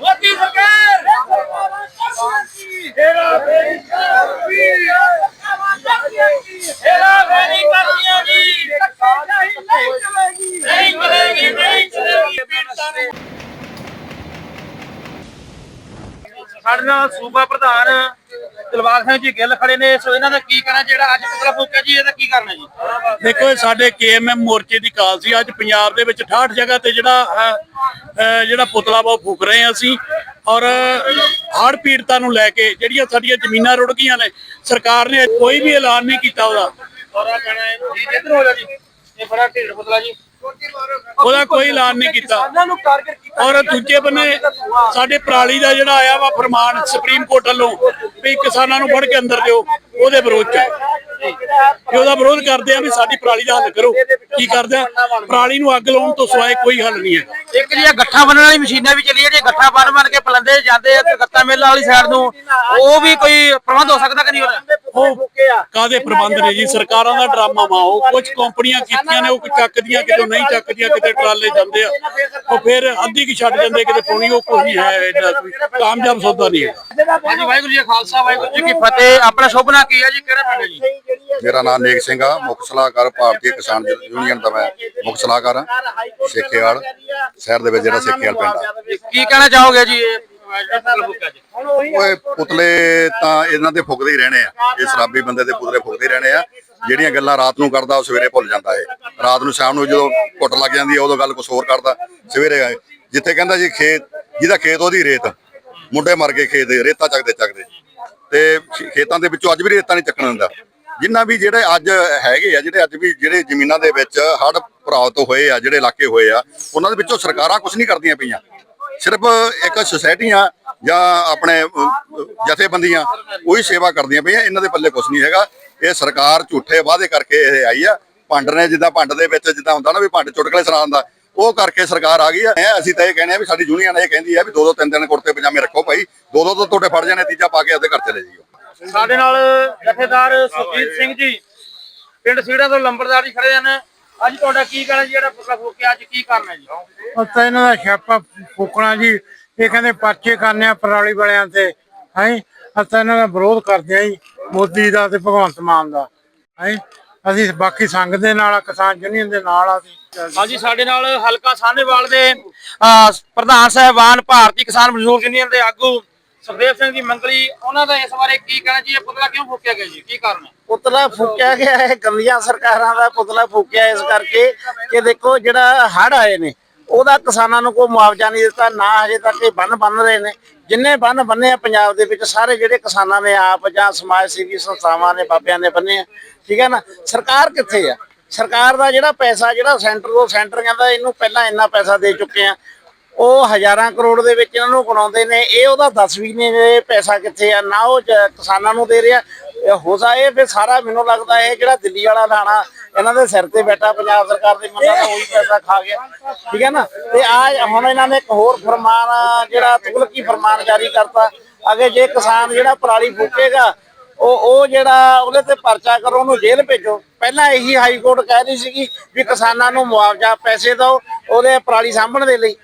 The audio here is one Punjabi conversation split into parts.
ਮੋਦੀ ਸਰਕਾਰ ਤੇਰਾ ਫੇਰੀ ਤੇਰਾ ਫੇਰੀ ਕਰਨੀਆਂ ਜੀ ਨਹੀਂ ਚਲੇਗੀ ਨਹੀਂ ਚਲੇਗੀ ਸਾਡੇ ਨਾਲ ਸੂਬਾ ਪ੍ਰਧਾਨ ਦਿਲਬਾਗ ਸਿੰਘ ਜੀ ਗਿੱਲ ਖੜੇ ਨੇ ਸੋ ਇਹਨਾਂ ਦਾ ਕੀ ਕਹਿਣਾ ਜਿਹੜਾ ਅੱਜ ਪੁਤਲਾ ਫੂਕਿਆ ਜੀ ਇਹਦਾ ਕੀ ਕਰਨਾ ਜੀ? ਦੇਖੋ ਇਹ ਸਾਡੇ ਕੇਐਮਐਮ ਮੋਰਚੇ ਦੀ ਕਾਲ ਸੀ। ਅੱਜ ਪੰਜਾਬ ਦੇ ਵਿੱਚ 68 ਜਗ੍ਹਾ ਤੇ ਜਿਹੜਾ ਜਿਹੜਾ ਪੁਤਲਾ ਉਹ ਫੂਕ ਰਹੇ ਹਾਂ ਅਸੀਂ। ਔਰ ਹੜ੍ਹ ਪੀੜਤਾਂ ਨੂੰ ਲੈ ਕੇ ਜਿਹੜੀਆਂ ਸਾਡੀਆਂ ਜ਼ਮੀਨਾਂ ਰੁੜ ਗਈਆਂ ਨੇ ਸਰਕਾਰ ਨੇ ਕੋਈ ਵੀ ਐਲਾਨ ਨਹੀਂ ਕੀਤਾ ਉਹਦਾ। ਔਰਾ ਕਹਿਣਾ ਹੈ ਜੀ ਇੱਧਰ ਹੋ ਜਾ ਜੀ। ਇਹ ਬੜਾ ਢੀਡ ਪੁਤਲਾ ਜੀ। ਉਹਦਾ ਕੋਈ ਐਲਾਨ ਨਹੀਂ ਕੀਤਾ। ਔਰ ਦੂਜੇ ਬੰਨੇ ਸਾਡੇ ਪਰਾਲੀ ਦਾ ਜਿਹੜਾ ਆਇਆ ਵਾ ਫਰਮਾਨ ਸੁਪਰੀਮ ਕੋਰਟ ਵੱਲੋਂ ਵੀ ਕਿਸਾਨਾਂ ਨੂੰ ਫੜ ਕੇ ਅੰਦਰ ਦਿਓ ਉਹਦੇ ਵਿਰੋਧ ਚ। ਹੈ। ਕਿ ਉਹਦਾ ਵਿਰੋਧ ਕਰਦੇ ਆ ਵੀ ਸਾਡੀ ਪਰਾਲੀ ਦਾ ਹੱਲ ਕਰੋ। ਕੀ ਕਰਦੇ ਆ? ਪਰਾਲੀ ਨੂੰ ਅੱਗ ਲਾਉਣ ਤੋਂ ਸਿਵਾਏ ਕੋਈ ਹੱਲ ਨਹੀਂ ਹੈ ਇੱਕ ਜੀ ਗੱਠਾ ਬੰਨਣ ਵਾਲੀ ਮਸ਼ੀਨਾਂ ਵੀ ਚੱਲੀਆਂ ਜੇ ਗੱਠਾ ਬੰਨ ਬੰਨ ਕੇ ਪਲੰਦੇ ਜਾਂਦੇ ਆ ਤੇ ਗੱਤਾ ਮੇਲਾ ਵਾਲੀ ਸਾਈਡ ਨੂੰ ਉਹ ਵੀ ਕੋਈ ਪ੍ਰਬੰਧ ਹੋ ਸਕਦਾ ਕਿ ਨਹੀਂ ਉਹਦਾ? ਉਹ ਕਾਦੇ ਪ੍ਰਬੰਧ ਨੇ ਜੀ? ਸਰਕਾਰਾਂ ਦਾ ਡਰਾਮਾ ਵਾ ਉਹ ਕੁਝ ਕੰਪਨੀਆਂ ਕੀਤੀਆਂ ਨੇ ਉਹ ਚੱਕਦੀਆਂ ਕਿਤੇ ਨਹੀਂ ਚੱਕਦੀਆਂ ਕਿਤੇ ਟਰਾਲੇ ਜਾਂਦੇ ਆ। ਉਹ ਫਿਰ ਅੱਧੀ ਕੀ ਛੱਡ ਜਾਂਦੇ ਕਿਤੇ ਪੌਣੀ ਉਹ ਕੋਈ ਨਹੀਂ ਹੈ ਐਡਾ ਕੋਈ ਕਾਮਯਾਬ ਸੌਦਾ ਨਹੀਂ ਹੈ ਹਾਂਜੀ ਵਾਹਿਗੁਰੂ ਜੀ ਖਾਲਸਾ ਵਾਹਿਗੁਰੂ ਜੀ ਕੀ ਫਤਿਹ। ਆਪਣਾ ਸ਼ੁਭ ਨਾਂ ਕੀ ਹੈ ਜੀ? ਕਿਹੜਾ ਪਿੰਡ ਹੈ ਜੀ? ਮੇਰਾ ਨਾਮ ਨੇਕ ਸਿੰਘ ਆ। ਮੁੱਖ ਸਲਾਹਕਾਰ ਭਾਰਤੀ ਕਿਸਾਨ ਯੂਨੀਅਨ ਦਾ ਮੈਂ ਮੁੱਖ ਸਲਾਹਕਾਰ ਆ ਸੇਖੇਵਾਲ ਸ਼ਹਿਰ ਦੇ ਵਿੱਚ ਜਿਹੜਾ ਸੇਖੇਵਾਲ ਪਿੰਡ ਆ। ਕੀ ਕਹਿਣਾ ਚਾਹੋਗੇ ਜੀ ਓਏ ਪੁਤਲੇ ਤਾਂ ਇਹਨਾਂ ਦੇ ਫੁੱਕਦੇ ਹੀ ਰਹਿਣੇ ਆ। ਇਹ ਸ਼ਰਾਬੀ ਬੰਦੇ ਦੇ ਪੁਤਲੇ ਫੁੱਕਦੇ ਰਹਿਣੇ ਆ। ਜਿਹੜੀਆਂ ਗੱਲਾਂ ਰਾਤ ਨੂੰ ਕਰਦਾ, ਉਹ ਸਵੇਰੇ ਭੁੱਲ ਜਾਂਦਾ ਏ ਰਾਤ ਨੂੰ ਸ਼ਾਮ ਨੂੰ ਜਦੋਂ ਘੁੱਟ ਲੱਗ ਜਾਂਦੀ ਆ, ਉਦੋਂ ਗੱਲ ਕੁਛ ਹੋਰ ਕਰਦਾ। ਸਵੇਰੇ ਜਿੱਥੇ ਕਹਿੰਦਾ ਜੀ ਖੇਤ, ਜਿਹਦਾ ਖੇਤ ਉਹਦੀ ਰੇਤ। ਮੁੰਡੇ ਮਰ ਗਏ ਖੇਤ ਦੇ, ਰੇਤਾ ਚੱਕਦੇ ਚੱਕਦੇ। ਤੇ ਖੇਤਾਂ ਦੇ ਵਿੱਚੋਂ ਅੱਜ ਵੀ ਰੇਤਾ ਨਹੀਂ ਚੱਕਣ ਦਿੰਦਾ। ਜਿੰਨਾ ਵੀ ਜਿਹੜੇ ਅੱਜ ਹੈਗੇ ਆ, ਜਿਹੜੇ ਅੱਜ ਵੀ ਜਿਹੜੇ ਜ਼ਮੀਨਾਂ ਦੇ ਵਿੱਚ ਹੜ੍ਹ ਭਰਾਵਤ ਹੋਏ ਆ, ਜਿਹੜੇ ਇਲਾਕੇ ਹੋਏ ਆ, ਉਹਨਾਂ ਦੇ ਵਿੱਚੋਂ ਸਰਕਾਰਾਂ ਕੁਝ ਨਹੀਂ ਕਰਦੀਆਂ ਪਈਆਂ। ਸਿਰਫ ਇੱਕ ਸੁਸਾਇਟੀਆਂ ਜਾਂ ਆਪਣੇ ਜਥੇਬੰਦੀਆਂ ਉਹੀ ਸੇਵਾ ਕਰਦੀਆਂ ਪਈਆਂ, ਇਹਨਾਂ ਦੇ ਪੱਲੇ ਕੁਝ ਨਹੀਂ ਹੈਗਾ। ਇਹ ਸਰਕਾਰ ਝੂਠੇ ਵਾਅਦੇ ਕਰਕੇ ਇਹ ਆਈ ਆ। ਭੰਡ ਨੇ ਜਿੱਦਾਂ ਭੰਡ ਦੇ ਵਿੱਚ ਜਿੱਦਾਂ ਹੁੰਦਾ ਨਾ ਵੀ ਭੰਡ ਚੁਟਕਲੇ ਸੁਣਾਉਂਦਾ ਉਹ ਕਰਕੇ ਸਰਕਾਰ ਆ ਗਈ ਆ। ਅਸੀਂ ਤਾਂ ਇਹ ਕਹਿੰਦੇ ਆ ਵੀ ਸਾਡੀ ਯੂਨੀਅਨ ਇਹ ਕਹਿੰਦੀ ਆ ਵੀ ਦੋ ਦੋ ਤਿੰਨ ਤਿੰਨ ਕੁੜਤੇ ਪਜਾਮੇ ਰੱਖੋ ਭਾਈ। ਦੋ ਦੋ ਤੋਂ ਤੁਹਾਡੇ ਫੜ ਜਾਣੇ, ਤੀਜਾ ਪਾ ਕੇ ਅੱਧੇ ਘਰ ਚਲੇ ਜਾਈਓ। ਸਾਡੇ ਨਾਲ ਜਥੇਦਾਰ ਸੁਖਜੀਤ ਸਿੰਘ ਜੀ, ਪਿੰਡ ਸੀੜਾ ਤੋਂ ਲੰਬਰਦਾਰ ਜੀ ਖੜੇ ਹਨ ਅੱਜ ਤੁਹਾਡਾ ਕੀ ਕਹਿਣਾ ਜੀ? ਜਿਹੜਾ ਪੁਤਲਾ ਫੂਕਿਆ ਅੱਜ ਕੀ ਕਰਨਾ ਜੀ? ਤਾਂ ਇਹਨਾਂ ਦਾ ਛਾਪਾ ਫੂਕਣਾ ਜੀ। ਇਹ ਕਹਿੰਦੇ ਪਰਚੇ ਕਰਨੇ ਆ ਪਰਾਲੀ ਵਾਲਿਆਂ ਤੇ। ਹੈ? ਅਸੀਂ ਇਹਨਾਂ ਦਾ ਵਿਰੋਧ ਕਰਦੇ ਆ ਜੀ ਮੋਦੀ ਦਾ ਤੇ ਭਗਵੰਤ ਮਾਨ ਦਾ। ਹੈ? ਅਸੀਂ ਬਾਕੀ ਸੰਘ ਦੇ ਨਾਲ ਆ ਕਿਸਾਨ ਯੂਨੀਅਨ ਦੇ ਨਾਲ ਆ ਹਾਂਜੀ ਸਾਡੇ ਨਾਲ ਹਲਕਾ ਸਾਹਨੇਵਾਲ ਦੇ ਪ੍ਰਧਾਨ ਸਾਹਿਬਾਨ ਭਾਰਤੀ ਕਿਸਾਨ ਮਜ਼ਦੂਰ ਯੂਨੀਅਨ ਦੇ ਆਗੂ ਸੁਖਦੇਵ ਸਿੰਘ ਜੀ ਮੰਗਲੀ, ਉਹਨਾਂ ਦਾ ਇਸ ਬਾਰੇ ਕੀ ਕਹਿਣਾ ਜੀ? ਇਹ ਪੁਤਲਾ ਕਿਉਂ ਫੂਕਿਆ ਗਿਆ ਜੀ? ਕੀ ਕਾਰਨ ਹੈ? ਪੁਤਲਾ ਫੂਕਿਆ ਗਿਆ ਹੈ, ਗੰਦੀਆਂ ਸਰਕਾਰਾਂ ਦਾ ਪੁਤਲਾ ਫੂਕਿਆ ਇਸ ਕਰਕੇ ਕਿ ਦੇਖੋ ਜਿਹੜਾ ਹੜ ਆਏ ਨੇ, ਉਹਦਾ ਕਿਸਾਨਾਂ ਨੂੰ ਕੋਈ ਮੁਆਵਜ਼ਾ ਨਹੀਂ ਦਿੱਤਾ, ਨਾ ਹਜੇ ਤੱਕ ਇਹ ਬੰਨ ਬੰਨ ਰਹੇ ਨੇ। ਜਿੰਨੇ ਬੰਨ ਬੰਨੇ ਆ ਪੰਜਾਬ ਦੇ ਵਿੱਚ, ਸਾਰੇ ਜਿਹੜੇ ਕਿਸਾਨਾਂ ਨੇ ਆਪ ਜਾਂ ਸਮਾਜ ਸੇਵੀ ਸੰਸਥਾਵਾਂ ਨੇ, ਬਾਬਿਆਂ ਨੇ ਬੰਨੇ ਆ, ਠੀਕ ਹੈ ਨਾ? ਸਰਕਾਰ ਕਿੱਥੇ ਆ? ਸਰਕਾਰ ਦਾ ਜਿਹੜਾ ਪੈਸਾ, ਜਿਹੜਾ ਸੈਂਟਰ ਤੋਂ ਸੈਂਟਰ ਕਹਿੰਦਾ ਇਹਨੂੰ ਪਹਿਲਾਂ ਇੰਨਾ ਪੈਸਾ ਦੇ ਚੁੱਕੇ ਆ। ਉਹ ਹਜ਼ਾਰਾਂ ਕਰੋੜ ਦੇ ਵਿੱਚ ਇਹਨਾਂ ਨੂੰ ਗਣਾਉਂਦੇ ਨੇ। ਇਹ ਉਹਦਾ ਦੱਸ ਵੀ ਨਹੀਂ ਪੈਸਾ ਕਿੱਥੇ ਆ, ਨਾ ਉਹ ਕਿਸਾਨਾਂ ਨੂੰ ਦੇ ਰਿਹਾ। ਇਹ ਹੋ ਜਾਏ ਫਿਰ ਸਾਰਾ ਮੈਨੂੰ ਲੱਗਦਾ ਇਹ ਜਿਹੜਾ ਦਿੱਲੀ ਵਾਲਾ ਲਾਣਾ ਇਹਨਾਂ ਦੇ ਸਿਰ ਤੇ ਬੈਠਾ, ਪੰਜਾਬ ਸਰਕਾਰ ਦੇ ਮੰਨਾਂ ਦਾ ਉਹੀ ਪੈਸਾ ਖਾ ਗਿਆ। ਠੀਕ ਹੈ ਨਾ? ਤੇ ਆ ਹੁਣ ਇਹਨਾਂ ਨੇ ਇੱਕ ਹੋਰ ਫਰਮਾਨ, ਜਿਹੜਾ ਤੁਗਲਕੀ ਫਰਮਾਨ ਜਾਰੀ ਕਰਤਾ। ਅਗੇ ਜੇ ਕਿਸਾਨ ਜਿਹੜਾ ਪਰਾਲੀ ਫੂਕੇਗਾ, ਉਹ ਉਹ ਜਿਹੜਾ ਉਹਦੇ ਤੇ ਪਰਚਾ ਕਰੋ, ਉਹਨੂੰ ਜੇਲ੍ਹ ਭੇਜੋ। ਪਹਿਲਾਂ ਇਹੀ ਹਾਈ ਕੋਰਟ ਕਹਿ ਰਹੀ ਸੀਗੀ ਵੀ ਕਿਸਾਨਾਂ ਨੂੰ ਮੁਆਵਜ਼ਾ ਪੈਸੇ ਦਿਓ, ਉਹਦੇ ਪਰਾਲੀ ਸਾਂਭਣ ਦੇ ਲਈ।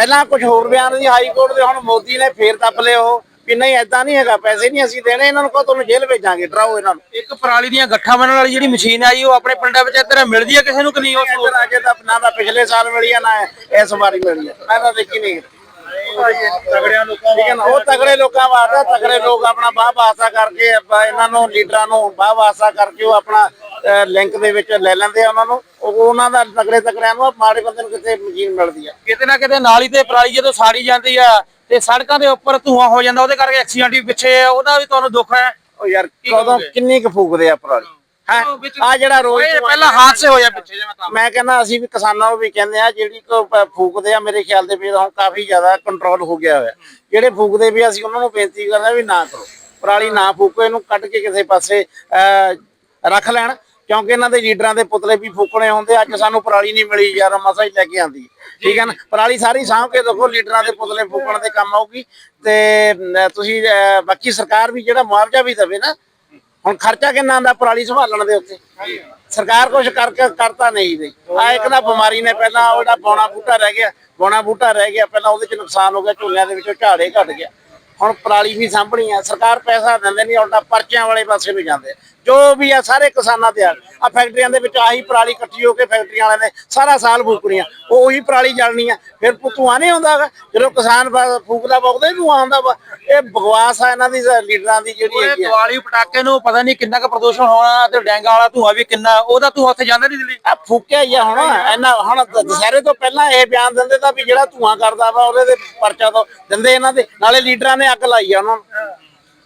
ਪਹਿਲਾਂ ਕੁਝ ਹੋਰ ਬਿਆਨ ਸੀ ਹਾਈ ਕੋਰਟ ਦੇ ਹੁਣ ਮੋਦੀ ਨੇ ਫੇਰ ਦੱਬ ਲਿਆ ਉਹ ਵੀ ਨਹੀਂ ਐਦਾਂ ਨਹੀਂ ਹੈਗਾ ਪੈਸੇ ਨਹੀਂ ਅਸੀਂ ਦੇਣੇ ਇਹਨਾਂ ਨੂੰ ਕਹੋ ਤੁਹਾਨੂੰ ਜੇਲ੍ਹ ਭੇਜਾਂਗੇ ਡਰਾਓ ਇਹਨਾਂ ਨੂੰ। ਇੱਕ ਪਰਾਲੀ ਦੀਆਂ ਗੱਠਾਂ ਬੰਨਣ ਵਾਲੀ ਜਿਹੜੀ ਮਸ਼ੀਨ ਆਈ ਉਹ ਆਪਣੇ ਪਿੰਡਾਂ ਵਿੱਚ ਇੱਧਰ ਮਿਲਦੀ ਹੈ ਕਿਸੇ ਨੂੰ ਕਿ ਨਹੀਂ ਉਹ ਇੱਧਰ ਅਜੇ ਤਾਂ ਨਾ ਤਾਂ ਪਿਛਲੇ ਸਾਲ ਮਿਲੀ ਆ ਨਾ ਇਸ ਵਾਰੀ ਮਿਲੀ ਆ। ਮੈਂ ਤਾਂ ਦੇਖੀ ਨਹੀਂ। ਤਗੜਿਆਂ ਲੋਕਾਂ ਠੀਕ ਹੈ ਨਾ ਉਹ ਤਗੜੇ ਲੋਕਾਂ ਵਾਸਤੇ ਤਗੜੇ ਲੋਕ ਆਪਣਾ ਬਾਹ ਵਾਸਤਾ ਕਰਕੇ ਆਪਾਂ ਇਹਨਾਂ ਨੂੰ ਲੀਡਰਾਂ ਨੂੰ ਬਾਹ ਵਾਸਤਾ ਕਰਕੇ ਉਹ ਆਪਣਾ ਲਿੰਕ ਦੇ ਵਿੱਚ ਲੈ ਲੈਂਦੇ ਆ ਉਹਨਾਂ ਨੂੰ। ਉਹ ਉਹਨਾਂ ਦਾ ਤਗੜੇ ਤਗੜਿਆਂ ਨੂੰ ਮਾੜੇ ਬੰਦੇ ਨੂੰ ਕਿਤੇ ਮਸ਼ੀਨ ਮਿਲਦੀ ਆ। ਕਿਤੇ ਨਾ ਕਿਤੇ ਨਾਲੀ ਤੇ ਪਰਾਲੀ ਜਦੋਂ ਸਾੜੀ ਜਾਂਦੀ ਆ ਤੇ ਸੜਕਾਂ ਦੇ ਉੱਪਰ ਧੂਆਂ ਹੋ ਜਾਂਦਾ ਉਹਦੇ ਕਰਕੇ ਐਕਸੀਡੈਂਟ ਵੀ ਪਿੱਛੇ ਆ ਉਹਦਾ ਵੀ ਤੁਹਾਨੂੰ ਦੁੱਖ ਹੈ? ਉਹ ਯਾਰ ਕਦੋਂ? ਕਿੰਨੀ ਕੁ ਫੂਕਦੇ ਆ ਪਰਾਲੀ? ਆ ਜਿਹੜਾ ਰੋਜ਼ ਪਹਿਲਾਂ ਹਾਦਸੇ ਹੋਏ ਆ ਪਿੱਛੇ ਮੈਂ ਕਹਿੰਦਾ ਅਸੀਂ ਵੀ ਕਿਸਾਨਾਂ ਨੂੰ ਵੀ ਕਹਿੰਦੇ ਆ ਜਿਹੜੀ ਕੋ ਫੂਕਦੇ ਆ ਮੇਰੇ ਖਿਆਲ ਦੇ ਵੀ ਹੁਣ ਕਾਫੀ ਜ਼ਿਆਦਾ ਕੰਟਰੋਲ ਹੋ ਗਿਆ ਹੋਇਆ। ਜਿਹੜੇ ਫੂਕਦੇ ਵੀ ਅਸੀਂ ਉਹਨਾਂ ਨੂੰ ਬੇਨਤੀ ਕਰਦੇ ਆ ਵੀ ਨਾ ਕਰੋ। ਪਰਾਲੀ ਨਾ ਫੂਕੋ ਇਹਨੂੰ ਕੱਢ ਕੇ ਕਿਸੇ ਪਾਸੇ ਰੱਖ ਲੈਣ। ਕਿਉਂਕਿ ਇਹਨਾਂ ਦੇ ਲੀਡਰਾਂ ਦੇ ਪੁਤਲੇ ਵੀ ਫੂਕਣੇ ਹੁੰਦੇ ਅੱਜ ਸਾਨੂੰ ਪਰਾਲੀ ਨਹੀਂ ਮਿਲੀ ਯਾਰ, ਮਸਾ ਹੀ ਲੈ ਕੇ ਆਂਦੀ। ਠੀਕ ਹੈ ਨਾ? ਪਰਾਲੀ ਸਾਰੀ ਸਾਂਭ ਕੇ ਦੇਖੋ, ਲੀਡਰਾਂ ਦੇ ਪੁਤਲੇ ਫੂਕਣ ਦੇ ਕੰਮ ਆਊਗੀ। ਤੇ ਤੁਸੀਂ ਬਾਕੀ ਸਰਕਾਰ ਵੀ ਜਿਹੜਾ ਮੁਆਵਜ਼ਾ ਵੀ ਦੇਵੇ ਨਾ, ਹੁਣ ਖਰਚਾ ਕਿੰਨਾ ਆਂਦਾ ਪਰਾਲੀ ਸੰਭਾਲਣ ਦੇ ਉੱਤੇ? ਸਰਕਾਰ ਕੁਝ ਕਰਕੇ ਕਰਤਾ ਨਹੀਂ ਬਈ ਆ ਇੱਕ ਨਾ ਬਿਮਾਰੀ ਨੇ ਪਹਿਲਾਂ ਉਹਦਾ ਬੌਣਾ ਬੂਟਾ ਰਹਿ ਗਿਆ, ਬੌਣਾ ਬੂਟਾ ਰਹਿ ਗਿਆ, ਪਹਿਲਾਂ ਉਹਦੇ ਚ ਨੁਕਸਾਨ ਹੋ ਗਿਆ ਝੋਲਿਆਂ ਦੇ ਵਿੱਚੋਂ ਝਾੜੇ ਘਟ ਗਿਆ। ਹੁਣ ਪਰਾਲੀ ਵੀ ਸਾਂਭਣੀ ਆ ਸਰਕਾਰ ਪੈਸਾ ਦਿੰਦੇ ਨਹੀਂ ਉਲਟਾ ਪਰਚਿਆਂ ਵਾਲੇ ਪਾਸੇ ਨੂੰ ਜਾਂਦੇ। ਆ। ਜੋ ਵੀ ਆ ਸਾਰੇ ਕਿਸਾਨਾਂ ਤੇ ਆ। ਆ ਫੈਕਟਰੀਆਂ ਦੇ ਵਿੱਚ ਆਹੀ ਪਰਾਲੀ ਇਕੱਠੀ ਹੋ ਕੇ ਫੈਕਟਰੀਆਂ ਵਾਲਿਆਂ ਨੇ ਸਾਰਾ ਸਾਲ ਫੂਕਣੀਆਂ ਉਹ ਉਹੀ ਪਰਾਲੀ ਜਲਣੀ ਆ। ਫਿਰ ਧੂੰਆਂ ਨਹੀਂ ਆਉਂਦਾ ਗਾ ਜਦੋਂ ਕਿਸਾਨ ਫੂਕਦਾ ਹੀ ਧੂੰਆਂ ਆਉਂਦਾ ਵਾ। ਇਹ ਬਕਵਾਸ ਆ ਇਹਨਾਂ ਦੀ ਲੀਡਰਾਂ ਦੀ ਜਿਹੜੀ ਹੈਗੀ ਆ। ਦੀਵਾਲੀ ਪਟਾਕੇ ਨੂੰ ਪਤਾ ਨਹੀਂ ਕਿੰਨਾ ਕੁ ਪ੍ਰਦੂਸ਼ਣ ਹੋਣਾ ਤੇ ਡੈਂਗਾ ਵਾਲਾ ਧੂਆ ਵੀ ਕਿੰਨਾ ਉਹਦਾ ਧੂਆ ਉੱਥੇ ਜਾਂਦਾ ਨਹੀਂ ਦਿੱਲੀ। ਆ ਫੂਕਿਆ ਹੀ ਆ ਹੁਣ ਇਹਨਾਂ ਹੁਣ ਦੁਸਹਿਰੇ ਤੋਂ ਪਹਿਲਾਂ ਇਹ ਬਿਆਨ ਦਿੰਦੇ ਤਾਂ ਵੀ ਜਿਹੜਾ ਧੂਆਂ ਕਰਦਾ ਵਾ ਉਹਦੇ ਤੇ ਪਰਚਾ ਤੋਂ ਦਿੰਦੇ ਇਹਨਾਂ ਦੇ। ਨਾਲੇ ਲੀਡਰਾਂ ਨੇ ਅੱਗ ਲਾਈ ਆ ਉਹਨਾਂ ਨੂੰ।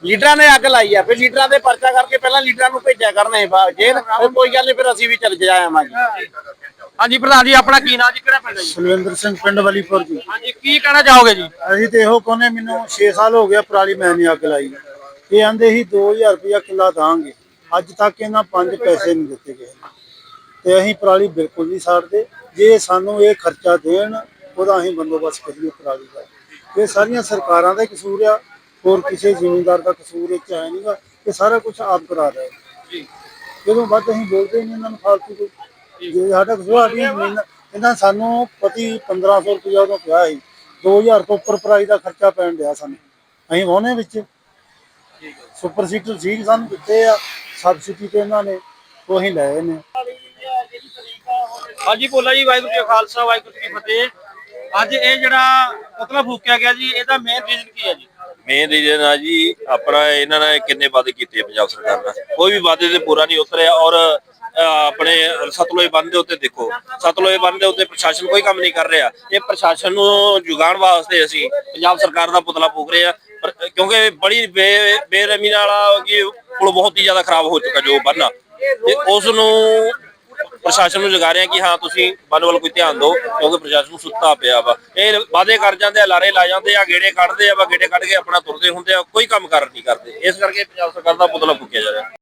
ਲੀਡਰਾਂ ਨੇ ਅੱਗ ਲਾਈ ਆ। ਫਿਰ ਲੀਡਰਾਂ ਦੇ ਪਰਚਾ ਕਰਕੇ ਪਹਿਲਾਂ ਲੀਡਰਾਂ ਨੂੰ ਭੇਜਿਆ ਕਰਨੇ ਬਾ ਜੇ ਫਿਰ ਕੋਈ ਗੱਲ ਨਹੀਂ ਫਿਰ ਅਸੀਂ ਵੀ ਚੱਲ ਜਾਵਾਂਗੇ ਹਾਂਜੀ ਪ੍ਰਧਾਨ ਜੀ ਆਪਣਾ ਕੀ ਨਾਂ ਜੀ? ਕਿਹੜਾ ਪਿੰਡ ਹੈ ਜੀ? ਸੁਲਵਿੰਦਰ ਸਿੰਘ ਪਿੰਡ ਵਾਲੀਪੁਰ ਜੀ। ਹਾਂਜੀ ਕੀ ਕਹਿਣਾ ਚਾਹੋਗੇ ਜੀ? ਅਸੀਂ ਤੇ ਇਹੋ ਕੋਨੇ ਮੈਨੂੰ 6 ਸਾਲ ਹੋ ਗਿਆ ਪਰਾਲੀ ਮੈਂ ਨਹੀਂ ਅੱਗ ਲਾਈ। ਇਹ ਆਂਦੇ ਸੀ 2000 ਰੁਪਇਆ ਕਿੱਲਾ ਦਾਂਗੇ। ਅੱਜ ਤੱਕ ਇਹਨਾਂ ਪੰਜ ਪੈਸੇ ਨਹੀਂ ਦਿੱਤੇ ਗਏ। ਤੇ ਅਸੀਂ ਪਰਾਲੀ ਬਿਲਕੁਲ ਨਹੀਂ ਸਾੜਦੇ। ਜੇ ਸਾਨੂੰ ਇਹ ਖਰਚਾ ਦੇਣ ਉਹਦਾ ਅਸੀਂ ਬੰਦੋਬਸਤ ਕਰੀਏ ਪਰਾਲੀ ਦਾ। ਇਹ ਸਾਰੀਆਂ ਸਰਕਾਰਾਂ ਦਾ ਹੀ ਕਸੂਰ ਆ ਹੋਰ ਕਿਸੇ ਜ਼ਿਮੀਂਦਾਰ ਦਾ ਕਸੂਰ ਇਹ ਚ ਹੈ ਨਹੀਂਗਾ ਇਹ ਸਾਰਾ ਕੁਝ ਆਪ ਕਰਾ ਰਹੇ। ਜੀ। ਜਦੋਂ ਵੱਧ ਅਸੀਂ ਬੋਲਦੇ ਨਹੀਂ ਇਹਨਾਂ ਨੂੰ ਫਾਲਤੂ ਕੋਈ ਜੇ। ਸਾਡਾ ਕਸੂਰ ਸਾਡੀਆਂ ਜ਼ਮੀਨਾਂ ਇਹਨਾਂ ਸਾਨੂੰ ਪਤੀ 1500 ਰੁਪਇਆ ਉਦੋਂ ਪਿਆ ਸੀ 2000 ਤੋਂ ਉੱਪਰ ਪ੍ਰਾਈਸ ਦਾ ਖਰਚਾ ਪੈਣ ਡਿਆ ਸਾਨੂੰ ਅਸੀਂ ਵਾਹੁਣੇ ਵਿੱਚ। ਸੁਪਰ ਸੀਟਰ ਸੀ ਸਾਨੂੰ ਦਿੱਤੇ ਆ ਸਬਸਿਡੀ ਤੇ ਇਹਨਾਂ ਨੇ ਉਹ ਅਸੀਂ ਲਏ ਨੇ। ਹਾਂਜੀ ਬੋਲਾ ਜੀ ਵਾਹਿਗੁਰੂ ਜੀ ਖਾਲਸਾ ਵਾਹਿਗੁਰੂ ਜੀ ਫਤਿਹ। ਅੱਜ ਇਹ ਜਿਹੜਾ ਪੁਤਲਾ ਫੂਕਿਆ ਗਿਆ ਜੀ, ਇਹਦਾ ਮੇਨ ਰੀਜ਼ਨ ਕੀ ਹੈ ਜੀ? ਮੇਨ ਰੀਜਨ ਆ ਜੀ, ਆਪਣਾ ਇਹਨਾਂ ਨੇ ਕਿੰਨੇ ਵਾਅਦੇ ਕੀਤੇ ਪੰਜਾਬ ਸਰਕਾਰ ਨਾਲ? ਕੋਈ ਵੀ ਵਾਅਦੇ ਤੇ ਪੂਰਾ ਨਹੀਂ ਉਤਰਿਆ ਔਰ ਆਪਣੇ ਸਤਲੁਜ ਬੰਦ ਦੇ ਉੱਤੇ ਦੇਖੋ, ਸਤਲੁਜ ਬੰਦ ਦੇ ਉੱਤੇ ਪ੍ਰਸ਼ਾਸਨ ਕੋਈ ਕੰਮ ਨਹੀਂ ਕਰ ਰਿਹਾ। ਇਹ ਪ੍ਰਸ਼ਾਸਨ ਨੂੰ ਜੁਗਾਉਣ ਵਾਸਤੇ ਅਸੀਂ ਪੰਜਾਬ ਸਰਕਾਰ ਦਾ ਪੁਤਲਾ ਫੂਕ ਰਹੇ ਆ। ਕਿਉਂਕਿ ਬੜੀ ਬੇ- ਬੇਰਹਿਮੀ ਨਾਲ ਕਿ ਪੁਲ ਬਹੁਤ ਹੀ ਜ਼ਿਆਦਾ ਖਰਾਬ ਹੋ ਚੁੱਕਾ ਜੋ ਬੰਨ ਤੇ ਉਸ ਨੂੰ ਪ੍ਰਸ਼ਾਸਨ ਨੂੰ ਜਗਾ ਰਹੇ ਆ ਕਿ ਹਾਂ, ਤੁਸੀਂ ਬੰਨ ਵੱਲ ਕੋਈ ਧਿਆਨ ਦਿਓ, ਕਿਉਂਕਿ ਪ੍ਰਸ਼ਾਸਨ ਨੂੰ ਸੁੱਤਾ ਪਿਆ ਵਾ। ਇਹ ਵਾਅਦੇ ਕਰ ਜਾਂਦੇ ਆ, ਲਾਰੇ ਲਾ ਜਾਂਦੇ ਆ, ਗੇੜੇ ਕੱਢਦੇ ਆ ਵਾ, ਗੇੜੇ ਕੱਢ ਕੇ ਆਪਣਾ ਤੁਰਦੇ ਹੁੰਦੇ ਆ, ਕੋਈ ਕੰਮ ਕਰ ਨਹੀਂ ਕਰਦੇ। ਇਸ ਕਰਕੇ ਪੰਜਾਬ ਸਰਕਾਰ ਦਾ ਪੁਤਲਾ ਫੂਕਿਆ ਜਾ ਰਿਹਾ।